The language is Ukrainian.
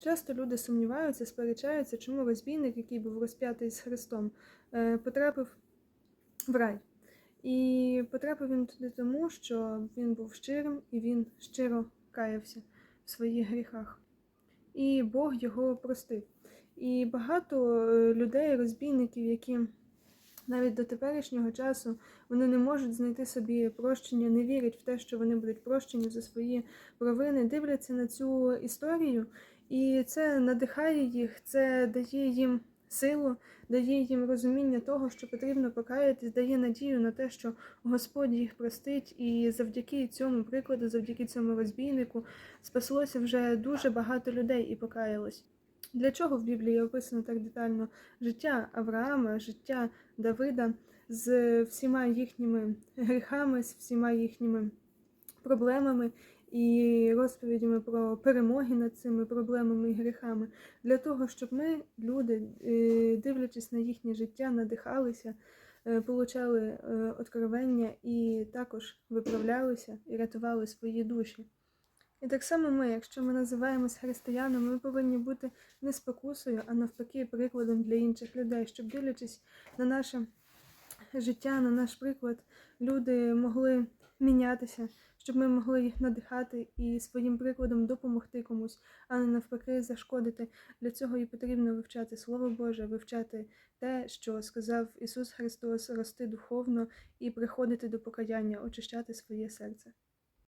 Часто люди сумніваються, сперечаються, чому розбійник, який був розп'ятий з Христом, е, потрапив в рай. І потрапив він туди тому, що він був щирим і він щиро каявся в своїх гріхах. І Бог його простив. І багато е, людей, розбійників, які навіть до теперішнього часу вони не можуть знайти собі прощення, не вірять в те, що вони будуть прощені за свої провини, дивляться на цю історію, і це надихає їх, це дає їм силу, дає їм розуміння того, що потрібно покаятись, дає надію на те, що Господь їх простить, і завдяки цьому прикладу, завдяки цьому розбійнику, спаслося вже дуже багато людей і покаялось. Для чого в Біблії описано так детально життя Авраама, життя Давида з всіма їхніми гріхами, з всіма їхніми проблемами і розповідями про перемоги над цими проблемами і гріхами, для того, щоб ми, люди, е, дивлячись на їхнє життя, надихалися, е, получали е, откровення і також виправлялися і рятували свої душі. І так само ми, якщо ми називаємось християнами, ми повинні бути не спокусою, а навпаки, прикладом для інших людей, щоб дивлячись на наше життя, на наш приклад, люди могли мінятися, щоб ми могли їх надихати і своїм прикладом допомогти комусь, а не навпаки зашкодити. Для цього і потрібно вивчати Слово Боже, вивчати те, що сказав Ісус Христос, рости духовно і приходити до покаяння, очищати своє серце.